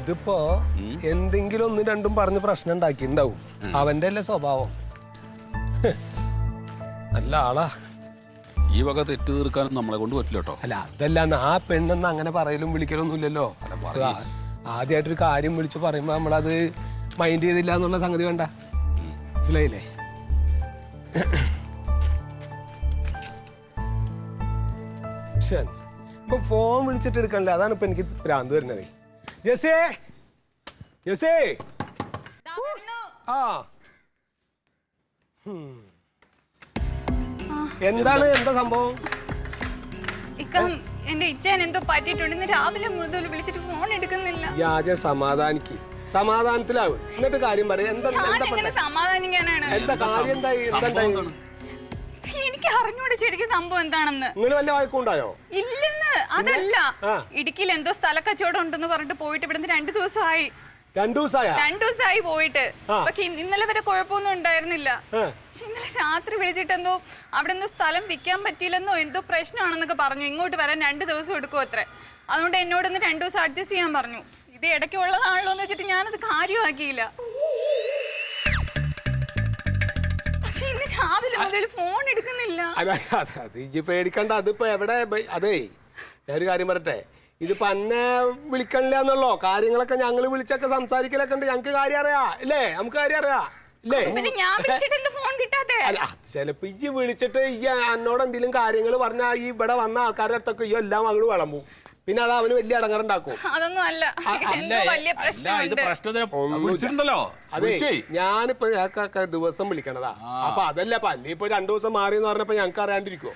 ഇതിപ്പോ എന്തെങ്കിലും ഒന്നും രണ്ടും പറഞ്ഞ് പ്രശ്നം ഉണ്ടാക്കിണ്ടാവും അവന്റെ അല്ലേ സ്വഭാവം. നല്ല ആളാ. ഈ വക തെറ്റ് തീർക്കാനും നമ്മളെ കൊണ്ട് പറ്റില്ല കേട്ടോ. അല്ല അതല്ല ആ പെണ്ണെന്ന് അങ്ങനെ പറയലും വിളിക്കലൊന്നും ഇല്ലല്ലോ ആദ്യമായിട്ടൊരു കാര്യം വിളിച്ച് പറയുമ്പോ നമ്മളത് മൈൻഡ് ചെയ്തില്ല എന്നുള്ള സംഗതി വേണ്ട. മനസ്സിലായില്ലേ? ഇപ്പൊ ഫോൺ വിളിച്ചിട്ട് എടുക്കണല്ലേ. അതാണ് ഇപ്പൊ എനിക്ക് ഭ്രാന്ത് വരുന്നത്. ജസേ ജസേ ആ. എന്താണ്? എന്താ സംഭവം? ഇക്ക എന്റെ ഇച്ഛൻ എന്തോ പറ്റിയിട്ടുണ്ട്. ഇന്ന് രാവിലെ മുഴുവൻ വിളിച്ചിട്ട് ഫോൺ എടുക്കുന്നില്ല. ആദ്യം സമാധാനിക്ക്. സമാധാനത്തിലാവ്. എന്നിട്ട് കാര്യം പറയാം. എന്താ എന്താ? സമാധാനിക്കാനാണ്? എന്താ കാര്യം? എന്തായി? എന്തായി എനിക്ക് അറിഞ്ഞൂടെ ശരിക്കും സംഭവം എന്താണെന്ന്. നിങ്ങൾ വല്ല വഴക്കുണ്ടായോ ഇല്ലെന്ന്. അതല്ല. ആ. ഇടുക്കിയിൽ എന്തോ സ്ഥലക്കച്ചവടം ഉണ്ടെന്ന് പറഞ്ഞിട്ട് പോയിട്ട് ഇവിടുന്ന് രണ്ടു ദിവസമായി. രണ്ടു ദിവസമായ രണ്ടു ദിവസമായി പോയിട്ട്. ആ. പക്ഷെ ഇന്നലെ വരെ കുഴപ്പമൊന്നും ഉണ്ടായിരുന്നില്ല. പക്ഷെ ഇന്നലെ രാത്രി വിളിച്ചിട്ട് എന്തോ അവിടെ എന്തോ സ്ഥലം വിൽക്കാൻ പറ്റിയില്ലെന്നോ എന്തോ പ്രശ്നമാണെന്നൊക്കെ പറഞ്ഞു. ഇങ്ങോട്ട് വരാൻ രണ്ട് ദിവസം എടുക്കും അത്രേ. അതുകൊണ്ട് എന്നോട് ഇന്ന് രണ്ടു ദിവസം അഡ്ജസ്റ്റ് ചെയ്യാൻ പറഞ്ഞു. ഇത് ഇടയ്ക്ക് ഉള്ളതാണല്ലോ എന്ന് വെച്ചിട്ട് ഞാനത് കാര്യമാക്കിയില്ല. രാവിലെ മുതൽ ഫോൺ എടുക്കുന്നില്ല. അത് ഇജ്ജ് പേടിക്കണ്ട. അതിപ്പോ എവിടെ അതേ ഞാനൊരു കാര്യം പറയട്ടെ. ഇതിപ്പോ അന്നെ വിളിക്കണില്ല എന്നുള്ളോ? കാര്യങ്ങളൊക്കെ ഞങ്ങൾ വിളിച്ചൊക്കെ സംസാരിക്കലൊക്കെ ഉണ്ട്. ഞങ്ങക്ക് കാര്യം അറിയാ. ഇല്ലേ? നമുക്ക് കാര്യം അറിയാ. ഇല്ലേ? അല്ല ചിലപ്പോ ഇജ്ജ് വിളിച്ചിട്ട് ഈ എന്നോട് എന്തെങ്കിലും കാര്യങ്ങൾ പറഞ്ഞാൽ ഈ ഇവിടെ വന്ന ആൾക്കാരുടെ അടുത്തൊക്കെ ഈ എല്ലാം അങ്ങോട്ട് വിളമ്പും. പിന്നെ അത് അവന് വലിയ അടങ്ങറുണ്ടാക്കും അതൊന്നും അല്ല. എന്തോ വലിയ അല്ല ഇത് പ്രശ്നമുണ്ട് പ്രശ്നത്തിന് വിളിച്ചിട്ടുണ്ടല്ലോ. അതെ വിളിച്ചേ. ഞാനിപ്പോ ഞങ്ങൾക്കൊക്കെ ദിവസം വിളിക്കണതാ. അപ്പൊ അതല്ല അപ്പൊ അല്ലേ ഇപ്പൊ രണ്ടു ദിവസം മാറി എന്ന് പറഞ്ഞപ്പോ ഞങ്ങൾക്ക് അറിയാണ്ടിരിക്കോ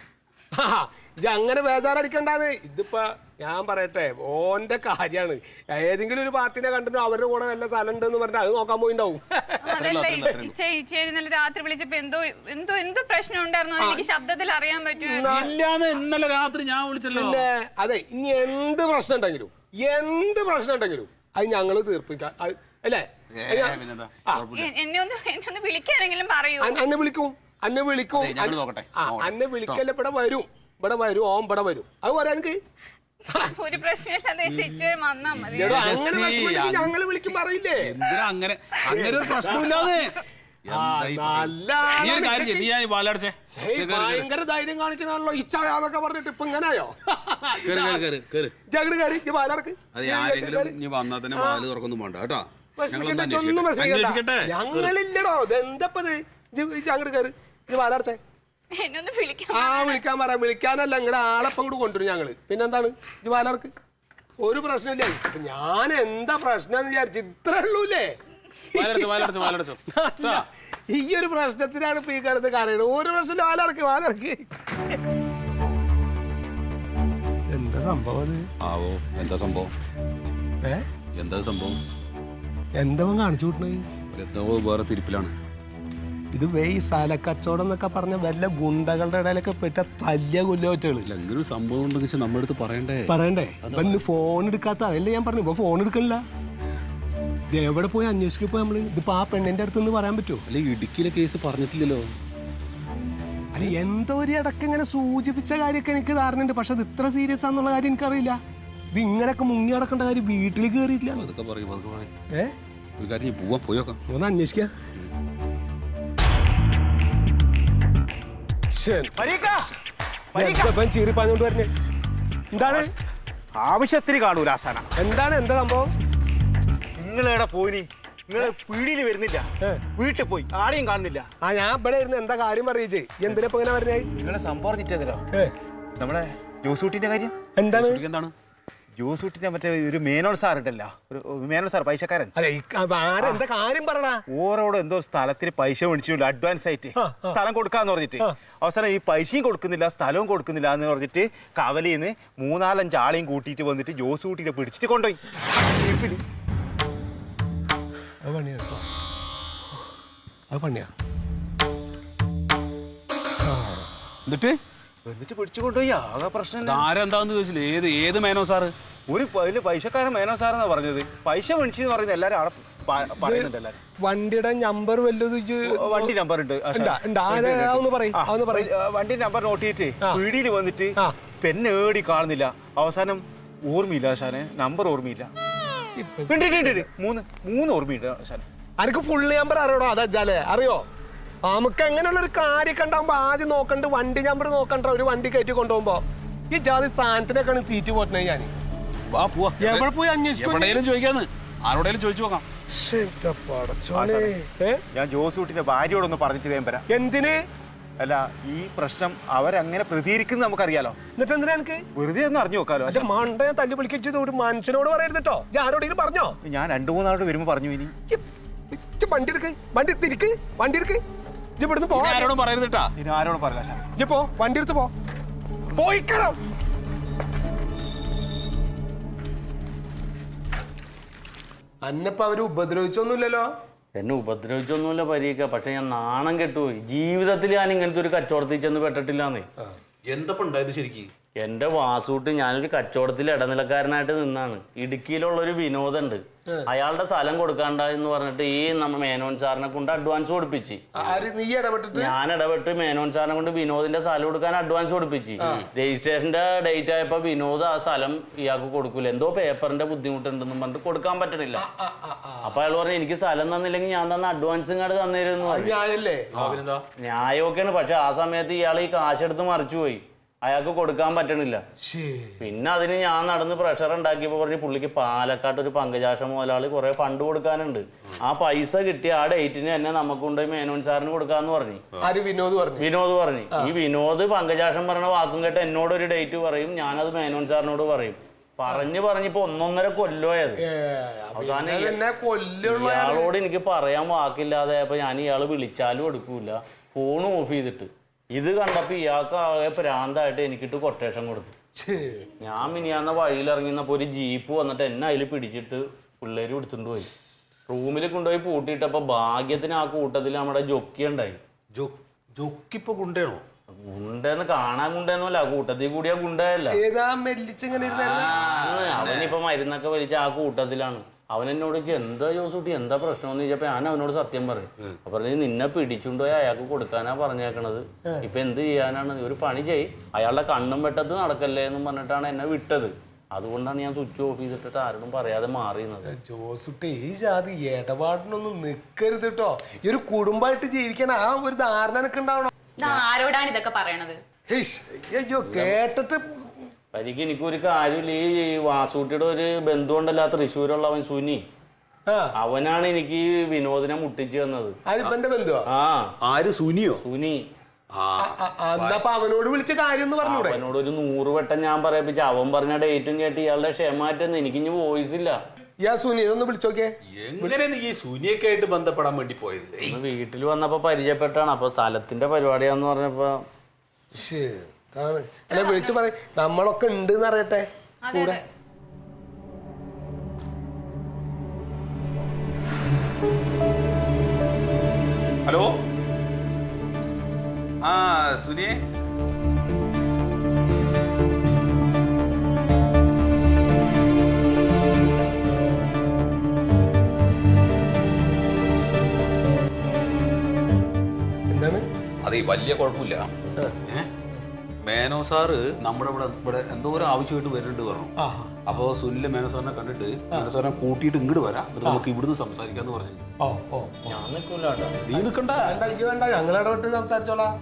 ഇത് അങ്ങനെ ബേജാറടിക്കണ്ടാന്ന്. ഇതിപ്പോ ഞാൻ പറയട്ടെ ഓന്റെ കാര്യാണ്. ഏതെങ്കിലും ഒരു പാർട്ടിനെ കണ്ടിട്ട് അവരുടെ കൂടെ വല്ല സ്ഥലം ഉണ്ടെന്ന് പറഞ്ഞിട്ട് അത് നോക്കാൻ പോയിണ്ടാവും. അതല്ല ഇന്നലെ രാത്രി വിളിച്ചപ്പോ എന്തോ എന്തോ എന്തോ പ്രശ്നം ഉണ്ടായിരുന്നു അത് എനിക്ക് ശബ്ദത്തിൽ അറിയാൻ പറ്റുമായിരുന്നു ഇല്ലാന്ന് ഇന്നലെ രാത്രി ഞാൻ വിളിച്ചല്ലോ. പിന്നെ അതെ ഇനി എന്ത് പ്രശ്നം ഉണ്ടെങ്കിലും എന്ത് പ്രശ്നം ഉണ്ടെങ്കിലും അത് ഞങ്ങൾ തീർപ്പിക്കാം. അല്ലേ? എന്നെ ഒന്ന് എന്നെ ഒന്ന് വിളിക്കാനെങ്കിലും പറയൂ. എന്നെ അന്നെ വിളിക്കും. അന്നെ വിളിക്കും. അതെ, ഞങ്ങൾ നോക്കട്ടെ. ആ, നോക്കട്ടെ. അന്നെ വിളിക്കല്ല ഇവിടെ വരും. ഇവിടെ വരും ഓം ഇവിടെ വരും. അത് പറയാൻ എനിക്ക്. ഒരു പ്രശ്നമില്ലാതെ ഇച്ചേ വന്നാ മതി. എടോ, ജെസ്സി, അങ്ങനെ വിഷമമുണ്ടെങ്കിൽ അത് ഞങ്ങൾ വിളിക്കും പറയില്ലേ? എന്തിനാ അങ്ങനെ? അങ്ങനെ ഒരു പ്രശ്നമില്ലാന്ന്. എന്താ ഈ നല്ല നീ ഒരു കാര്യം ചെയ്യ്, നീ ആ വാലടച്ചേ. ഹേയ്, ഭയങ്കര ധൈര്യം കാണിക്കണല്ലോ ഇച്ഛാന്നൊക്കെ പറഞ്ഞിട്ട് ഇപ്പൊ ഇങ്ങനെയോ? കേറ് കേറ് കേറ് കേറ് ജഗട് കയറി ഇജ്ജ് പാലടക്ക് അത് ആരെങ്കിലും ഇനി വന്നാൽ തന്നെ വാൽ തുറക്കൊന്നും വേണ്ട കേട്ടോ. ഞങ്ങളൊന്ന് ഒന്നും അന്വേഷിക്കട്ടെ. അന്വേഷിക്കട്ടെ. ഞങ്ങളില്ലടോ ഇതെന്തപ്പത്? അങ്ങോട്ട് കയറി. ഇത് പാലടച്ചേ എന്നെ ഒന്ന് വിളിക്കാൻ ആ വിളിക്കാൻ പറയാം വിളിക്കാനല്ല ഇങ്ങടെ ആളെപ്പം കൂടെ കൊണ്ടുവരും ഞങ്ങൾ. പിന്നെന്താണ്? ഇത് വാലാർക്ക് ഒരു പ്രശ്നമില്ല. ഞാൻ എന്താ പ്രശ്നം എന്ന് വിചാരിച്ചു ഇത്ര ഉള്ളൂല്ലേ? വാലടച്ചോ വാലടച്ചോ വാലടച്ചോ. ട്ടാ. ഈ ഒരു പ്രശ്നത്തിനാണ് ഇപ്പൊ ഈ കിടന്ന് കരയണത്. ഒരു പ്രശ്നം വാലടക്ക് വാലടക്ക് എന്താ സംഭവം ആവോ എന്താ സംഭവം? ഏ? എന്താ സംഭവം? എന്താ കാണിച്ചു കൂട്ടണത് എന്തോ വേറെ തിരിപ്പിലാണ്. ഇത് വേ ഈ സ്ഥലക്കച്ചവടം എന്നൊക്കെ പറഞ്ഞ വല്ല ഗുണ്ടകളുടെ ഇടയിലൊക്കെ പെട്ട തല്ലിയ കൊല്ലോറ്റകൾ സംഭവം ഉണ്ടെന്ന് വെച്ചാൽ നമ്മുടെ അടുത്ത് പറയണ്ടേ? പറയണ്ടേ? ഇന്ന് ഫോൺ എടുക്കാത്ത അതല്ലേ ഞാൻ പറഞ്ഞു ഇപ്പൊ ഫോൺ എടുക്കണില്ല. ഇത് എവിടെ പോയി അന്വേഷിക്കപ്പോ നമ്മൾ? ഇതിപ്പോ ആ പെണ്ണിന്റെ അടുത്ത് നിന്ന് പറയാൻ പറ്റുമോ അല്ലെ ഇടുക്കിയിലെ കേസ് പറഞ്ഞിട്ടില്ലല്ലോ. അല്ല എന്തോ ഒരു ഇടയ്ക്ക് ഇങ്ങനെ സൂചിപ്പിച്ച കാര്യമൊക്കെ എനിക്ക് ധാരണയുണ്ട്. പക്ഷെ അത് ഇത്ര സീരിയസ് ആണെന്നുള്ള കാര്യം എനിക്കറിയില്ല. ഇത് ഇങ്ങനെയൊക്കെ മുങ്ങി നടക്കേണ്ട കാര്യം വീട്ടിൽ കയറിയില്ല അതൊക്കെ പറയും അതൊക്കെ പറയും. ഏ? ഒരു കാര്യം പോവാം പോയോക്കാം ഒന്ന് അന്വേഷിക്ക. ചീറി പറഞ്ഞോണ്ട് വരുന്നേ എന്താണ്? ആവശ്യത്തിന് കാണൂല ആശാന. എന്താണ്? എന്താ സംഭവം? നിങ്ങൾ പോയി പോയിനി? നിങ്ങൾ പീടിയിൽ വരുന്നില്ല. വീട്ടിൽ പോയി. ആരെയും കാണുന്നില്ല. ആ ഞാൻ ഇവിടെ ഇരുന്ന് എന്താ കാര്യം പറയിച്ചേ എന്തിനാ ഇങ്ങനെ പറഞ്ഞേ നിങ്ങളെ സംഭവം നമ്മുടെ ജോസൂട്ടിന്റെ കാര്യം? എന്താണ്? ശരിക്കും ജോസൂട്ടിന്റെ മറ്റേ ഒരു മേനോൻ സാർ ഉണ്ടല്ലോ. ഒരു മേനോൾ മേനോൻ സാർ പൈസക്കാരൻ. അല്ലെ ആരെന്താ കാര്യം പറടാ ഓരോട് എന്തോ സ്ഥലത്തിന് പൈസ മേടിച്ചില്ല അഡ്വാൻസ് ആയിട്ട്. സ്ഥലം കൊടുക്കാന്ന് പറഞ്ഞിട്ട്. അവസാനം ഈ പൈസയും കൊടുക്കുന്നില്ല സ്ഥലവും കൊടുക്കുന്നില്ല എന്ന് പറഞ്ഞിട്ട് കവലിന്ന് മൂന്നാലഞ്ച് ആളെയും കൂട്ടിയിട്ട് വന്നിട്ട് ജോസൂട്ടിനെ പിടിച്ചിട്ട് കൊണ്ടുപോയി. ജീപ്പിൽ. അത് പണിയാ അത് പണിയാ. എന്നിട്ട്? എന്നിട്ട് പിടിച്ചു കൊണ്ടുപോയി ആകെ പ്രശ്നം ആരെന്താന്ന് ചോദിച്ചില്ല. ഏത് ഏത് മേനോ സാറ്? ഒരു വലിയ പൈസക്കാരൻ മേനോ സാർ സാറെന്നാ പറഞ്ഞത്. പൈസ മേടിച്ചെന്ന് പറയുന്നത് എല്ലാരും അവിടെ പറയുന്നുണ്ട് എല്ലാരും. വണ്ടിയുടെ നമ്പർ വല്ലത് വണ്ടി നമ്പർ ഉണ്ട്. വണ്ടി നമ്പർ നോട്ട് ചെയ്തിട്ട്. പീടിയിൽ വന്നിട്ട് പെണ്ണേടി കാണുന്നില്ല. അവസാനം ഓർമ്മയില്ല ആശാനെ നമ്പർ ഓർമ്മയില്ല. മൂന്ന് മൂന്ന് ഓർമ്മയുണ്ട് ശാലു അനക്ക് ഫുൾ നമ്പർ അറിയണോ? അതാ അറിയോ? നമുക്ക് എങ്ങനെയുള്ള ഒരു കാര്യമൊക്കെ ഉണ്ടാകുമ്പോ ആദ്യം നോക്കണ്ട് വണ്ടി നമ്പർ നോക്കണ്ട? ഒരു വണ്ടി കയറ്റി കൊണ്ടുപോകുമ്പോ ഈ ജാതി സാധനത്തിനൊക്കെയാണ് തീറ്റ് പോട്ടെ ഞാൻ വാ പോവാ. എവിടെ പോയി അന്വേഷിക്കും. എവിടെയും ചോദിക്കാന്ന്. ആരോടേലും ചോദിച്ചു നോക്കാം. ഞാൻ ജോസൂട്ടിന്റെ ഭാര്യയോടൊന്ന് പറഞ്ഞിട്ട് വേഗം വരാം. എന്തിന്? അല്ല ഈ പ്രശ്നം അവരങ്ങനെ പ്രതികരിക്കുന്നത് നമുക്കറിയാലോ. എന്നിട്ട് എന്തിനാ എനിക്ക്? വെറുതെ ഒന്ന് അറിഞ്ഞു നോക്കാലോ. പക്ഷെ മണ്ട ഞാൻ തല്ലി വിളിക്കച്ചത് ഒരു മനുഷ്യനോട് പറയരുത് കേട്ടോ ഞാൻ ആരോടെങ്കിലും പറഞ്ഞോ? ഞാൻ രണ്ടു മൂന്നാളോട് വരുമ്പോ പറഞ്ഞു ഇനി. വണ്ടി എടുക്ക്. വണ്ടി തിരിക്ക്. വണ്ടി എടുക്ക്. ഇജ്ജ് ഇവിടുന്ന് പോ ആരോടും പറയരുതട്ടാ ഇനി ആരോട് പറയില്ല ഇജ്ജ് പോ വണ്ടി എടുത്ത് പോ. പോയിക്കണം. അന്നപ്പോ അവർ ഉപദ്രവിച്ചൊന്നുമില്ലല്ലോ? എന്നെ ഉപദ്രവിച്ചൊന്നുമില്ല പരീക്ക. പക്ഷെ ഞാൻ നാണം കെട്ടുപോയി. ജീവിതത്തിൽ ഞാൻ ഇങ്ങനത്തെ ഒരു കച്ചവടത്തിൽ ചെന്ന് പെട്ടിട്ടില്ലാന്നേ. എന്തപ്പോ ഉണ്ടായത് ശരിക്കും? എന്റെ വാസൂട്ട് ഞാനൊരു കച്ചവടത്തിൽ ഇടനിലക്കാരനായിട്ട് നിന്നാണ്. ഇടുക്കിയിലുള്ള ഒരു വിനോദുണ്ട് അയാളുടെ സ്ഥലം കൊടുക്കാണ്ട എന്ന് പറഞ്ഞിട്ട് ഈ നമ്മ മേനോൻ സാറിനെ കൊണ്ട് അഡ്വാൻസ് കൊടുപ്പിച്ച്. ആര് നീ ഇടപെട്ടിട്ട്? ഞാൻ ഇടപെട്ട് മേനോൻ സാറിനെ കൊണ്ട് വിനോദിന്റെ സ്ഥലം കൊടുക്കാൻ അഡ്വാൻസ് കൊടുപ്പിച്ച്. രജിസ്ട്രേഷന്റെ ഡേറ്റ് ആയപ്പോ വിനോദ് ആ സ്ഥലം ഇയാൾക്ക് കൊടുക്കൂല. എന്തോ പേപ്പറിന്റെ ബുദ്ധിമുട്ടുണ്ടെന്നും പറഞ്ഞിട്ട് കൊടുക്കാൻ പറ്റണില്ല. അപ്പൊ അയാൾ പറഞ്ഞു എനിക്ക് സ്ഥലം തന്നില്ലെങ്കിൽ ഞാൻ തന്ന അഡ്വാൻസ് ഇങ്ങോട്ട് തന്നിരുന്നു ന്യായമൊക്കെയാണ്. പക്ഷെ ആ സമയത്ത് ഇയാൾ ഈ കാശെടുത്ത് മറിച്ചുപോയി. അയാൾക്ക് കൊടുക്കാൻ പറ്റണില്ല. പിന്നെ അതിന് ഞാൻ നടന്ന് പ്രഷർ ഉണ്ടാക്കിയപ്പോൾ പറഞ്ഞ് പുള്ളിക്ക് പാലക്കാട്ട് ഒരു പങ്കജാശ മുതലാളി കുറെ ഫണ്ട് കൊടുക്കാനുണ്ട്. ആ പൈസ കിട്ടിയ ആ ഡേറ്റിന് തന്നെ നമുക്ക് കൊണ്ടുപോയി മേനോൻ സാറിന് കൊടുക്കാന്ന് പറഞ്ഞു. വിനോദ് പറഞ്ഞു. വിനോദ് പറഞ്ഞു. ഈ വിനോദ് പങ്കജാശം പറഞ്ഞ വാക്കും കേട്ട് എന്നോട് ഒരു ഡേറ്റ് പറയും ഞാനത് മേനോൻ സാറിനോട് പറയും. പറഞ്ഞു പറഞ്ഞിപ്പോ ഒന്നൊന്നര കൊല്ലോയത് അവസാനം ഇയാളോട് എനിക്ക് പറയാൻ വാക്കില്ലാതെ അപ്പൊ ഞാൻ ഇയാൾ വിളിച്ചാലും എടുക്കൂല. ഫോൺ ഓഫ് ചെയ്തിട്ട്. ഇത് കണ്ടപ്പോ ഇയാൾക്ക് ആകെ പ്രാന്തായിട്ട് എനിക്കിട്ട് കൊട്ടേഷൻ കൊടുത്തു. ഞാൻ മിനിയാന്ന വഴിയിൽ ഇറങ്ങിന്നപ്പോ ഒരു ജീപ്പ് വന്നിട്ട് എന്നെ അതിൽ പിടിച്ചിട്ട് പിള്ളേര് എടുത്തുകൊണ്ട് പോയി. റൂമിൽ കൊണ്ടുപോയി പൂട്ടിയിട്ടപ്പോ ഭാഗ്യത്തിന് ആ കൂട്ടത്തിൽ നമ്മുടെ ജൊക്കി ഉണ്ടായി. ജൊക്കിപ്പോ കൊണ്ടേണോ ഗുണ്ടെന്ന് കാണാൻ ഗുണ്ടെന്നല്ല ആ കൂട്ടത്തിൽ കൂടിയാ ഗുണ്ടയല്ല. അവനിപ്പോ മരുന്നൊക്കെ വലിച്ച ആ കൂട്ടത്തിലാണ്. അവൻ എന്നോട് ചോദിച്ചു എന്താ ജോസൂട്ടി? എന്താ പ്രശ്നം എന്ന് ചോദിച്ചപ്പോ ഞാൻ അവനോട് സത്യം പറഞ്ഞു അപ്പൊ പറഞ്ഞു നിന്നെ പിടിച്ചുകൊണ്ടുപോയി അയാൾക്ക് കൊടുക്കാനാ പറഞ്ഞേക്കണത്. ഇപ്പൊ എന്ത് ചെയ്യാനാണ്? ഒരു പണി ചെയ്. അയാളുടെ കണ്ണും വെട്ടത്ത് നടക്കല്ലേ എന്നും പറഞ്ഞിട്ടാണ് എന്നെ വിട്ടത്. അതുകൊണ്ടാണ് ഞാൻ സ്വിച്ച് ഓഫ് ചെയ്തിട്ട് ആരോടും പറയാതെ മാറിയുന്നത് ജോസുട്ടി ഈ ജാതി ഇടപാടിനൊന്നും നിക്കരുത് കേട്ടോ ഈ ഒരു കുടുംബമായിട്ട് ജീവിക്കാൻ ആ ഒരു ധാരണ എനിക്ക് ഉണ്ടാവണം? ആരോടാണ് ഇതൊക്കെ പറയണത്? ഹേയ്, അയ്യോ കേട്ടിട്ട് എനിക്ക് എനിക്കൊരു കാര്യമില്ല. ഈ വാസൂട്ടിയുടെ ഒരു ബന്ധുണ്ടല്ല തൃശ്ശൂരുള്ള അവൻ സുനി. ആ. അവനാണ് എനിക്ക് വിനോദിനെ മുട്ടിച്ചു തന്നത്. ആരിപ്പന്റെ ബന്ധുവാ? ആ. ആര് സുനിയോ? സുനി. ആ. അന്നപ്പോ അവനോട് വിളിച്ച കാര്യം എന്ന് പറഞ്ഞൂടെ? അവനോട് ഒരു നൂറ് വട്ടം ഞാൻ പറയപ്പിച്ച. അവൻ പറഞ്ഞ ഡേറ്റും കേട്ട് ഇയാളുടെ എനിക്ക് എനിക്കിഞ്ഞ് വോയിസ് ഇല്ല. യാ സുനിയനൊന്ന് വിളിച്ചോക്കേ എങ്ങനെ നീ ഈ സുനിയൊക്കെ ആയിട്ട് ബന്ധപ്പെടാൻ വേണ്ടി പോയത്? വീട്ടിൽ വന്നപ്പോ പരിചയപ്പെട്ടാണ്. അപ്പൊ സ്ഥലത്തിന്റെ പരിപാടിയാന്ന് പറഞ്ഞപ്പോ ഇതാണ്. അല്ല വിളിച്ചു പറ നമ്മളൊക്കെ ഉണ്ട് എന്ന് അറിയട്ടെ അതെ. കൂടെ. ഹലോ? ആ സുനിയെ. എന്താണ്? അതെ വലിയ കുഴപ്പമില്ല? മേനോ സാറ് നമ്മുടെ ഇവിടെ ഇവിടെ എന്തോ ഒരു ആവശ്യമായിട്ട് വരുന്നുണ്ട് പറഞ്ഞു. അപ്പോൾ സുനിലെ മേനോ സാറിനെ കണ്ടിട്ട് മേനോ സാറിനെ കൂട്ടിയിട്ട് ഇങ്ങോട്ട് വരാം. എന്നിട്ട് നമുക്ക് ഇവിടുന്ന് സംസാരിക്കാന്ന് പറഞ്ഞു ഓ ഓ ഞാൻ നിൽക്കൂല നീ നിൽക്കണ്ട വേണ്ട എനിക്ക് വേണ്ട. സംസാരിച്ചോളാം.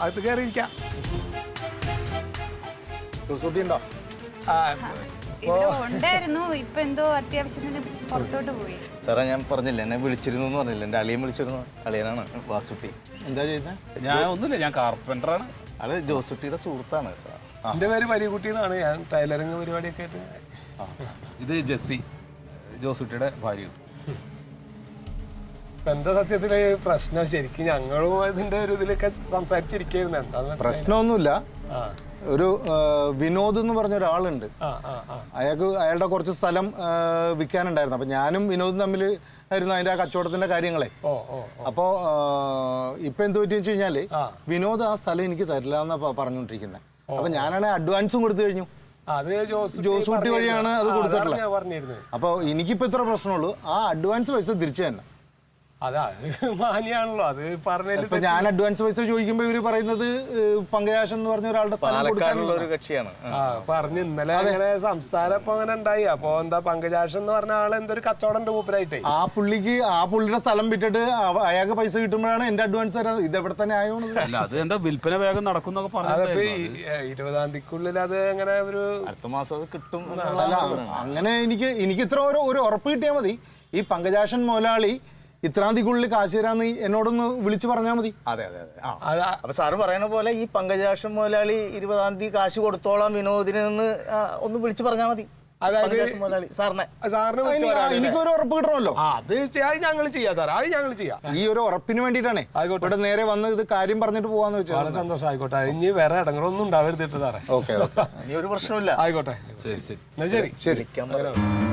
അകത്ത് കയറിയിരിക്കാം ഉണ്ടോ ഇവിടെ ഉണ്ടായിരുന്നു. ഇപ്പൊ എന്തോ അത്യാവശ്യത്തിന് പുറത്തോട്ട് പോയി. സാറേ ഞാൻ പറഞ്ഞില്ല എന്നെ വിളിച്ചിരുന്നു എന്ന് പറഞ്ഞില്ല? എന്റെ അളിയൻ വിളിച്ചിരുന്നു. അളിയനാണ് വാസുട്ടി. എന്താ ചെയ്യുന്നത് ഞാൻ ഒന്നുമില്ല ഞാൻ കാർപ്പന്ററാണ് അത് ജോസുട്ടിയുടെ സുഹൃത്താണ് എന്റെ പേര് വലിയകുട്ടി എന്നാണ്. ഞാൻ ടൈലറിങ് പരിപാടിയൊക്കെ ആയിട്ട്. ഇത് ജെസ്സി ജോസുട്ടിയുടെ ഭാര്യയാണ്. എന്താ സത്യത്തിൽ പ്രശ്നം? ശരിക്കും ഞങ്ങളും ഇതിന്റെ ഒരു ഇതിലൊക്കെ സംസാരിച്ചിരിക്കായിരുന്നു എന്താ പ്രശ്നമൊന്നുമില്ല. ഒരു വിനോദ് എന്ന് പറഞ്ഞ ഒരാളുണ്ട്. അയാൾക്ക് അയാളുടെ കുറച്ച് സ്ഥലം വിൽക്കാനുണ്ടായിരുന്നു. അപ്പൊ ഞാനും വിനോദും തമ്മിൽ ആയിരുന്നു അതിന്റെ ആ കച്ചവടത്തിന്റെ കാര്യങ്ങളെ. അപ്പോ ഇപ്പൊ എന്ത് പറ്റി വെച്ച് കഴിഞ്ഞാൽ വിനോദ് ആ സ്ഥലം എനിക്ക് തരില്ല എന്നാ പറഞ്ഞോണ്ടിരിക്കുന്നത് അപ്പൊ ഞാനാണെങ്കിൽ അഡ്വാൻസും കൊടുത്തു കഴിഞ്ഞു. അത് ജോസ് ജോസൂട്ടി വഴിയാണ് അത് കൊടുത്തിട്ടുള്ളത്. അപ്പൊ എനിക്കിപ്പോ ഇത്ര പ്രശ്നമുള്ളൂ. ആ അഡ്വാൻസ് പൈസ തിരിച്ചു തന്നെ. അതാ മാനിയാണല്ലോ അത് പറഞ്ഞു ഞാൻ അഡ്വാൻസ് പൈസ ചോദിക്കുമ്പോ ഇവർ പറയുന്നത് പങ്കജാശൻ എന്ന് പറഞ്ഞ ഒരാളുടെ പാലക്കാടുള്ള ഒരു കക്ഷിയാണ്. പറഞ്ഞു ഇന്നലെ അങ്ങനെ സംസാരം ഇപ്പൊ അങ്ങനെ ഉണ്ടായി. അപ്പൊ എന്താ പങ്കജാശൻ എന്ന് പറഞ്ഞ ആൾ എന്തൊരു കച്ചവടം ഉണ്ട് മൂപ്പരായിട്ടേ. ആ പുള്ളിക്ക് ആ പുള്ളിയുടെ സ്ഥലം വിറ്റിട്ട് അയാൾക്ക് പൈസ കിട്ടുമ്പോഴാണ് എന്റെ അഡ്വാൻസ് തരാൻ ഇത് എവിടെ തന്നെ ആയോണ്ട് അല്ല അത് എന്താ വിൽപ്പന വേഗം നടക്കുന്നൊക്കെ പറഞ്ഞു ഇരുപതാം തീയതിക്കുള്ളിൽ അത് അങ്ങനെ ഒരു അടുത്ത മാസം അത് കിട്ടും അങ്ങനെ എനിക്ക് എനിക്ക് ഇത്ര ഒരു ഒരു ഉറപ്പ് കിട്ടിയാൽ മതി. ഈ പങ്കജാശൻ മുതലാളി ഇത്രാം തീയതിക്കുള്ളിൽ കാശ് തരാന്ന് എന്നോടൊന്ന് വിളിച്ചു പറഞ്ഞാൽ മതി. അതെ അതെ അതെ. ആ. അപ്പൊ സാറ് പറയണ പോലെ ഈ പങ്കജാക്ഷൻ മുതലാളി ഇരുപതാം തീയതി കാശ് കൊടുത്തോളാം വിനോദിന് നിന്ന് ഒന്ന് വിളിച്ചു പറഞ്ഞാൽ മതി. അതായത് പങ്കജാക്ഷൻ മുതലാളി സാറിനെ. സാറിന് വിളിച്ച് എനിക്ക് പറയാനല്ലേ? എനിക്കൊരു ഉറപ്പ് കിട്ടണമല്ലോ. ആ അത് ചെയ്യാ- അത് ഞങ്ങൾ ചെയ്യാം സാർ അത് ഞങ്ങൾ ചെയ്യാം. ഈ ഒരു ഉറപ്പിന് വേണ്ടിയിട്ടാണേ. ആയിക്കോട്ടെ. ഇവിടെ നേരെ വന്ന് ഇത് കാര്യം പറഞ്ഞിട്ട് പോവാന്ന് വളരെ വെച്ചാൽ സന്തോഷം. ആയിക്കോട്ടെ. ഇനി വേറെ ഇടങ്ങളൊന്നും ഉണ്ടാവരുതിട്ട് സാറേ. Okay okay. ഇനി ഒരു പ്രശ്നമില്ല ആയിക്കോട്ടെ. ശരി ശരി. എന്നാ ശരി. ശരി. വിളിക്കാൻ പറയാം